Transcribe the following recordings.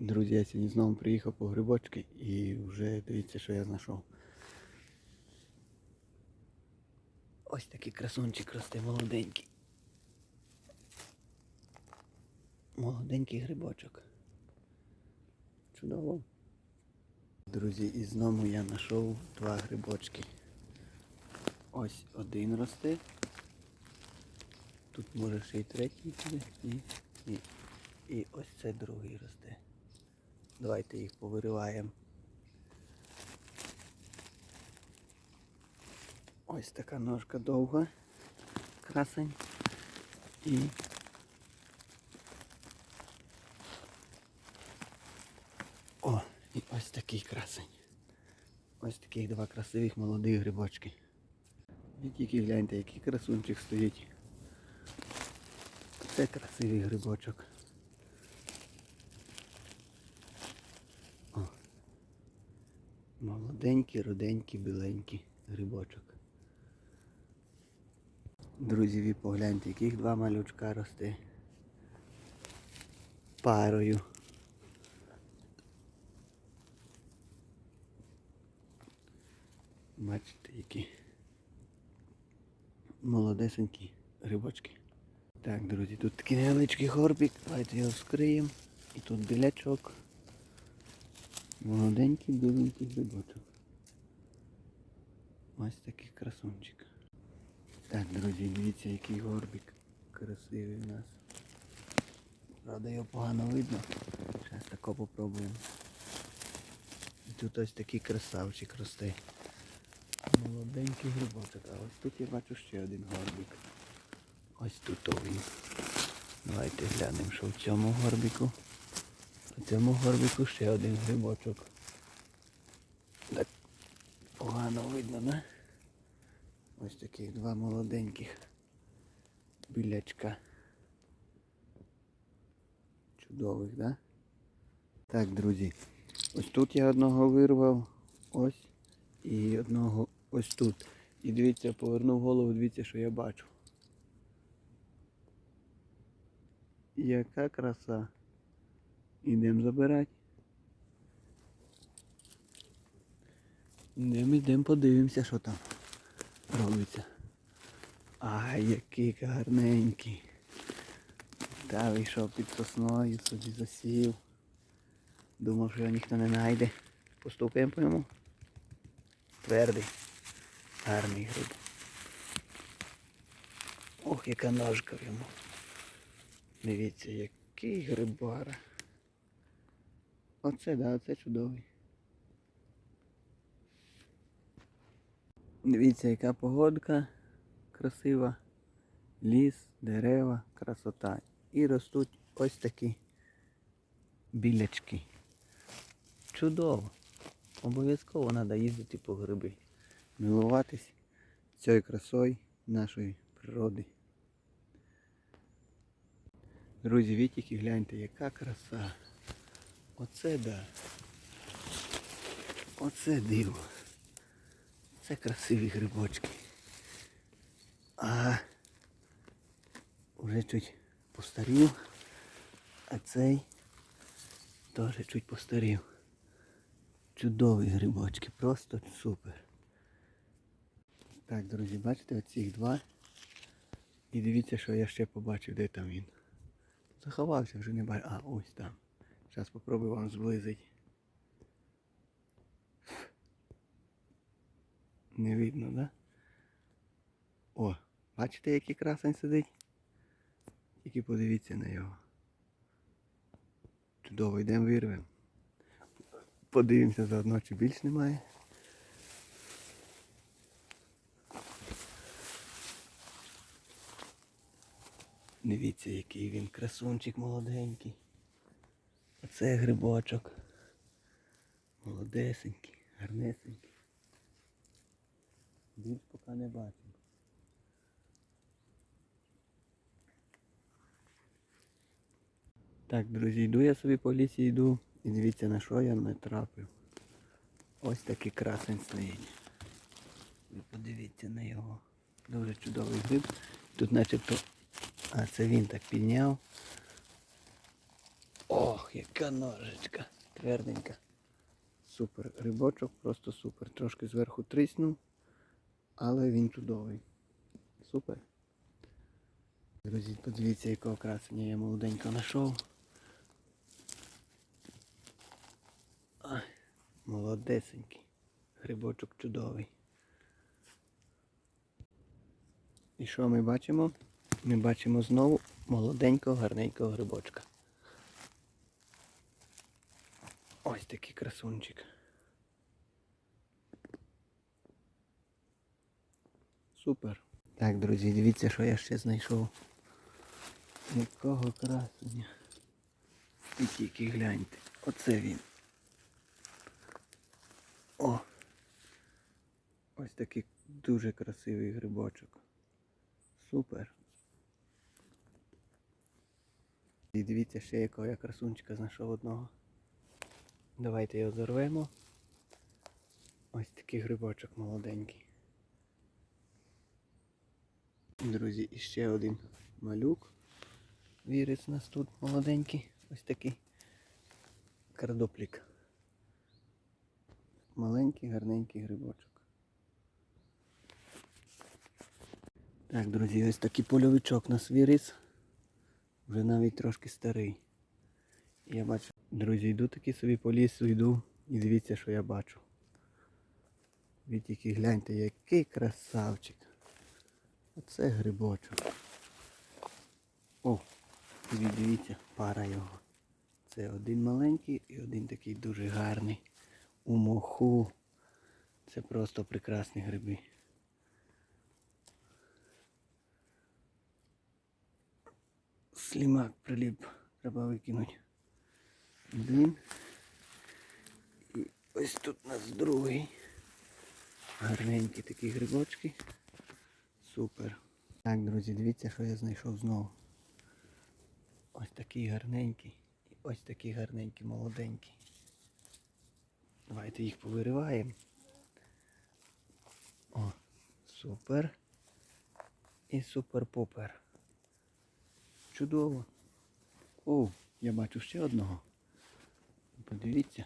Друзі, я сьогодні знову приїхав по грибочки і вже дивіться, що я знайшов. Ось такий красунчик росте молоденький. Молоденький грибочок. Чудово. Друзі, і знову я знайшов два грибочки. Ось один росте. Тут може ще й третій буде. І, і, і ось це другий росте. Давайте їх повириваємо. Ось така ножка довга, красень. І О, і ось такий красень. Ось таких два красивих молодих грибочки. І тільки гляньте, який красунчик стоїть. Це красивий грибочок. Молоденький, руденький, біленький грибочок. Друзі, ви погляньте, яких два малючка росте. Парою. Бачите, які молодесенькі грибочки. Так, друзі, тут такий невеличкий горбик, давайте його вскриємо. І тут білячок. Молоденький біленький грибочок. Ось такий красунчик. Так, друзі, дивіться, який горбик красивий у нас. Правда його погано видно. Зараз тако попробуємо. І тут ось такий красавчик росте. Молоденький грибочок. А ось тут я бачу ще один горбик. Ось тут він. Давайте глянемо, що в цьому горбику. У цьому горбику ще один грибочок. Так погано видно, не? Ось таких два молоденьких білячка. Чудових, да? Так, друзі. Ось тут я одного вирвав. Ось. І одного ось тут. І дивіться, повернув голову, дивіться, що я бачу. Яка краса. Ідемо забирати. Ідемо, йдемо, подивимося, що там робиться. Ай, який гарненький. Та вийшов під сосною, собі засів. Думав, що його ніхто не знайде. Постукаємо по ньому. Твердий. Гарний гриб. Ох, яка ножка в йому. Дивіться, який грибара. Оце, да, оце чудовий. Дивіться, яка погодка красива. Ліс, дерева, красота. І ростуть ось такі білячки. Чудово. Обов'язково треба їздити по гриби. Милуватись цією красою нашої природи. Друзі, вітіки, гляньте, яка краса. Оце да. Оце диво. Це красиві грибочки. А вже чуть постарів, а цей теж чуть постарів. Чудові грибочки, просто супер. Так, друзі, бачите оцих два. І дивіться, що я ще побачив, де там він. Заховався, вже не бачу. А, ось там. Зараз спробую вам зблизити. Не видно, да? О, бачите, який красень сидить? Тільки подивіться на його. Чудово, йдемо вирвемо. Подивимося заодно, чи більш немає. Дивіться, який він красунчик молоденький. Оце грибочок. Молодесенький, гарнесенький. Більш поки не бачимо. Так, друзі, йду я собі по лісі йду і дивіться на що я натрапив. Ось такий красень стоїть. Ви подивіться на його. Дуже чудовий гриб. Тут начебто... А це він так підняв. Ох, яка ножичка. Тверденька. Супер. Грибочок просто супер. Трошки зверху тріснув, але він чудовий. Супер. Друзі, подивіться, якого красення я молоденько знайшов. Молодесенький. Грибочок чудовий. І що ми бачимо? Ми бачимо знову молоденького, гарненького грибочка. Ось такий красунчик. Супер. Так, друзі, дивіться, що я ще знайшов. Якого красення. І тільки гляньте. Оце він. О! Ось такий дуже красивий грибочок. Супер. І дивіться ще якого я красунчика знайшов одного. Давайте його зорвемо. Ось такий грибочок молоденький. Друзі, і ще один малюк. Вірець у нас тут молоденький. Ось такий картоплік. Маленький, гарненький грибочок. Так, друзі, ось такий польовичок у нас виріс. Вже навіть трошки старий. Я бачу, друзі, йду таки собі по лісу, йду і дивіться, що я бачу. Ви тільки гляньте, який красавчик. Оце грибочок. О, дивіться, пара його. Це один маленький і один такий дуже гарний. У моху. Це просто прекрасні гриби. Слімак приліп, треба викинути. Один. І ось тут у нас другий. Гарненькі такі грибочки. Супер. Так, друзі, дивіться, що я знайшов знову. Ось такий гарненький. І ось такий гарненький, молоденький. Давайте їх повириваємо. О, супер. І супер-пупер. Чудово. О, я бачу ще одного. Подивіться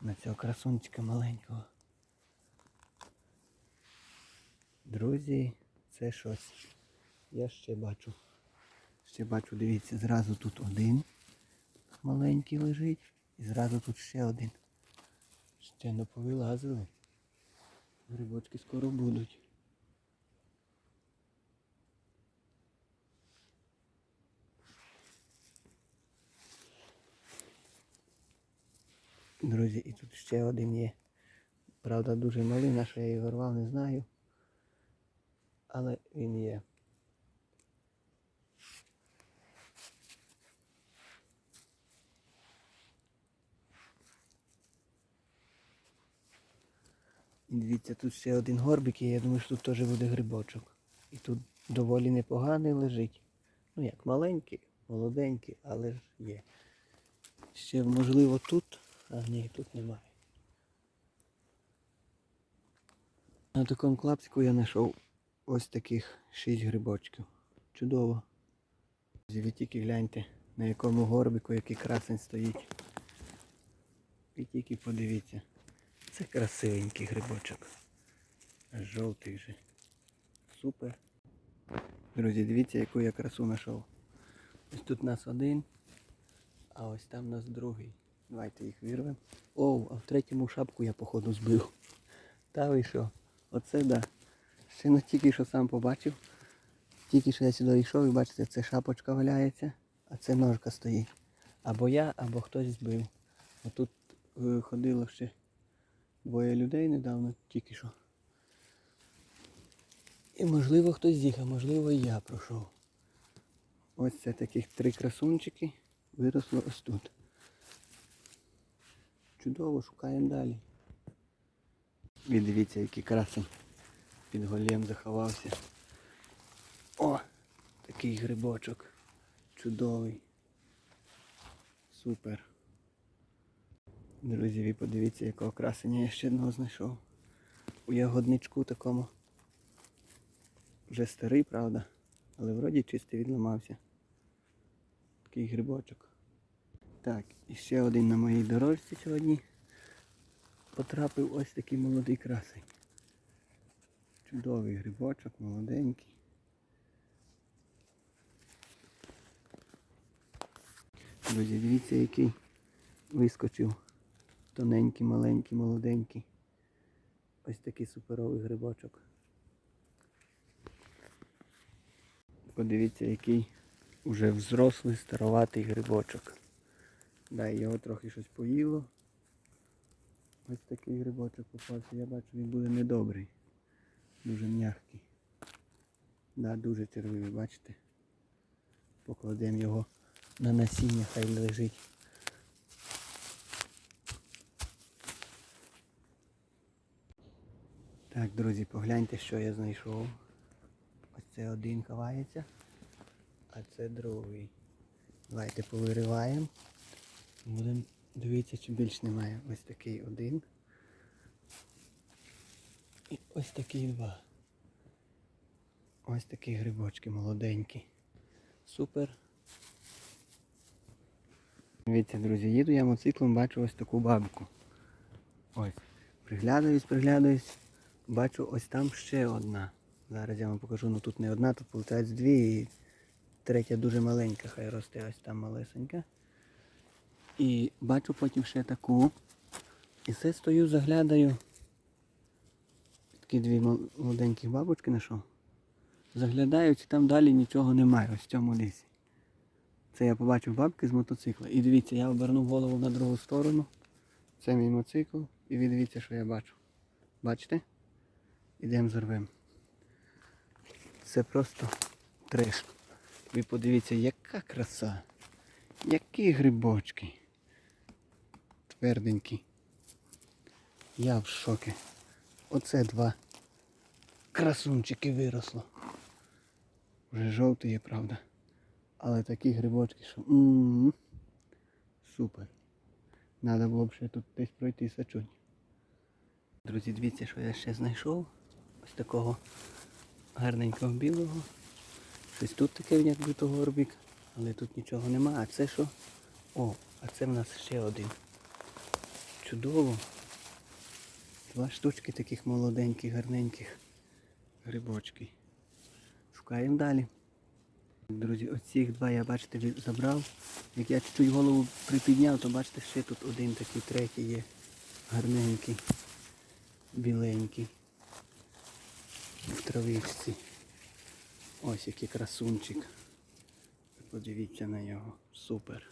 на цього красунчика маленького. Друзі, це щось. Я ще бачу. Ще бачу, дивіться, зразу тут один маленький лежить. І зразу тут ще один. Ще не повилазили. Грибочки скоро будуть. Друзі, і тут ще один є. Правда, дуже малий, на що я його рвав, не знаю. Але він є. І дивіться, тут ще один горбик є, я думаю, що тут теж буде грибочок. І тут доволі непоганий лежить. Ну як маленький, молоденький, але ж є. Ще можливо тут, а ні, тут немає. На такому клапчику я знайшов ось таких 6 грибочків. Чудово. Ви тільки гляньте, на якому горбику який красень стоїть. І тільки подивіться. Це красивенький грибочок. Жовтий вже. Супер. Друзі, дивіться, яку я красу знайшов. Ось тут нас один, а ось там нас другий. Давайте їх вирвемо. Оу, а в третьому шапку я походу збив. Та ви що? Оце да. Ще не тільки що сам побачив. Тільки що я сюди йшов і бачите, це шапочка валяється, а це ножка стоїть. Або я, або хтось збив. Отут е, ходило ще двоє людей недавно, тільки що. І можливо хтось з'їхав, можливо і я пройшов. Ось це таких три красунчики виросло ось тут. Чудово, шукаємо далі. І дивіться, який красень під голем заховався. О, такий грибочок. Чудовий. Супер. Друзі, ви подивіться, якого красення я ще одного знайшов. У ягодничку такому. Вже старий, правда, але вроді чистий відламався. Такий грибочок. Так, і ще один на моїй дорожці сьогодні потрапив ось такий молодий красень. Чудовий грибочок, молоденький. Друзі, дивіться, який вискочив. Тоненький, маленький, молоденький. Ось такий суперовий грибочок. Подивіться, який уже взрослий староватий грибочок. Да, його трохи щось поїло. Ось такий грибочок попався. Я бачу, він буде недобрий. Дуже м'який. Да, дуже червивий, бачите? Покладемо його на насіння, хай лежить. Так, друзі, погляньте, що я знайшов. Ось це один ховається, а це другий. Давайте повириваємо. Будемо дивитися, чи більш немає. Ось такий один. І ось такий два. Ось такі грибочки молоденькі. Супер. Дивіться, друзі, їду я мотоциклом, бачу ось таку бабку. Ось. Приглядаюсь, приглядаюсь. Бачу ось там ще одна. Зараз я вам покажу, ну тут не одна, тут виходить дві і третя дуже маленька, хай росте ось там малесенька. І бачу потім ще таку. І все стою, заглядаю. Такі дві молоденькі бабочки знайшов. Заглядаю, чи там далі нічого немає, ось в цьому лісі. Це я побачив бабки з мотоцикла. І дивіться, я обернув голову на другу сторону. Це мій мотоцикл. І ви дивіться, що я бачу. Бачите? Ідемо зорвемо. Це просто треш. Ви подивіться, яка краса. Які грибочки. Тверденькі. Я в шокі. Оце два красунчики виросло. Вже жовтий є, правда. Але такі грибочки, що м супер. Надо було б ще тут десь пройти сачунь. Друзі, дивіться, що я ще знайшов. Ось такого гарненького білого. Щось тут таке якби то горбик, але тут нічого нема. А це що? О, а це в нас ще один. Чудово. Два штучки таких молоденьких, гарненьких грибочки. Шукаємо далі. Друзі, оцих два я бачите забрав. Як я чуть-чуть голову припідняв, то бачите, ще тут один такий третій є. Гарненький, біленький. В травичці. Ось який красунчик. Подивіться на його. Супер.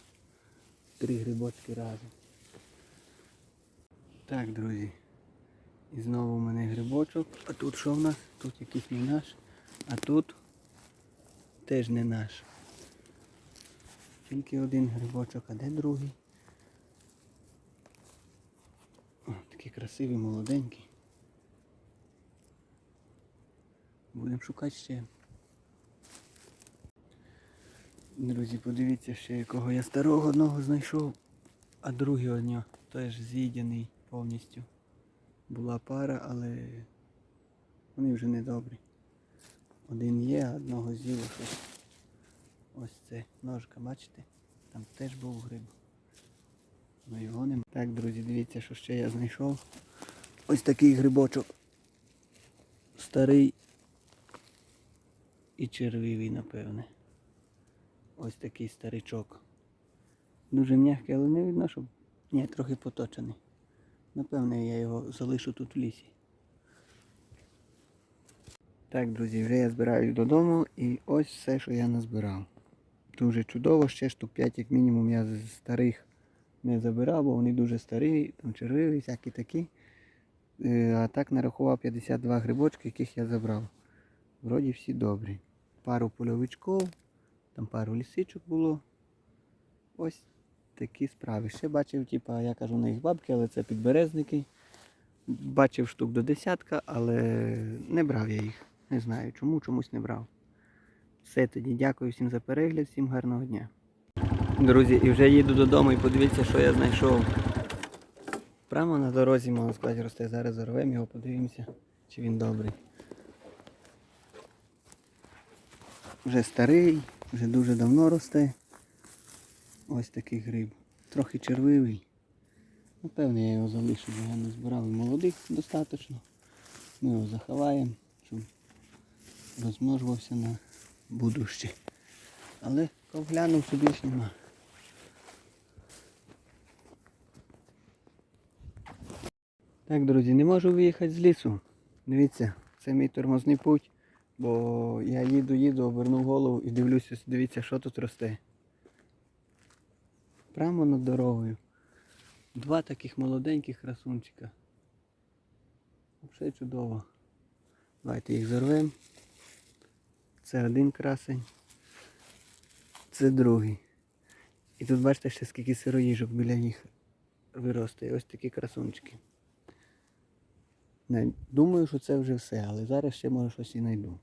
Три грибочки разом. Так, друзі. І знову у мене грибочок. А тут що в нас? Тут якийсь не наш. А тут теж не наш. Тільки один грибочок, а де другий? О, такий красивий, молоденький. Будемо шукати ще. Друзі, подивіться ще якого я старого одного знайшов, а другий однього теж з'їдений повністю. Була пара, але вони вже не добрі. Один є, одного з'їло щось. Ось це ножка, бачите? Там теж був гриб. Но його нема. Так, друзі, дивіться, що ще я знайшов. Ось такий грибочок. Старий і червивий, напевне. Ось такий старичок. Дуже м'який, але не видно, щоб... Ні, трохи поточений. Напевне, я його залишу тут в лісі. Так, друзі, вже я збираюсь додому і ось все, що я назбирав. Дуже чудово, ще штук 5 як мінімум я з старих не забирав, бо вони дуже старі, там червиві, всякі такі. Е, А так нарахував 52 грибочки, яких я забрав. Вроді всі добрі. Пару польовичків, там пару лісичок було. Ось такі справи. Ще бачив, типа, я кажу на їх бабки, але це підберезники. Бачив штук до десятка, але не брав я їх. Не знаю чому, чомусь не брав. Все тоді, дякую всім за перегляд, всім гарного дня. Друзі, і вже їду додому і подивіться, що я знайшов. Прямо на дорозі, можна сказати, росте. Зараз зарвемо його, подивимося, чи він добрий. Вже старий, вже дуже давно росте. Ось такий гриб. трохи червивий. Напевне, я його залишу, бо я не збирав і молодих достатньо. Ми його заховаємо, щоб розмножувався на будуще. Але ковглянув собі ж нема. Так, друзі, не можу виїхати з лісу. Дивіться, це мій тормозний путь, бо я їду, їду, обернув голову і дивлюся, дивіться, що тут росте. Прямо над дорогою. Два таких молоденьких красунчика. Взагалі чудово. Давайте їх зарвемо. Це один красень. Це другий. І тут бачите ще скільки сироїжок біля них виростає. Ось такі красунчики. Думаю, що це вже все, але зараз ще може щось і знайду.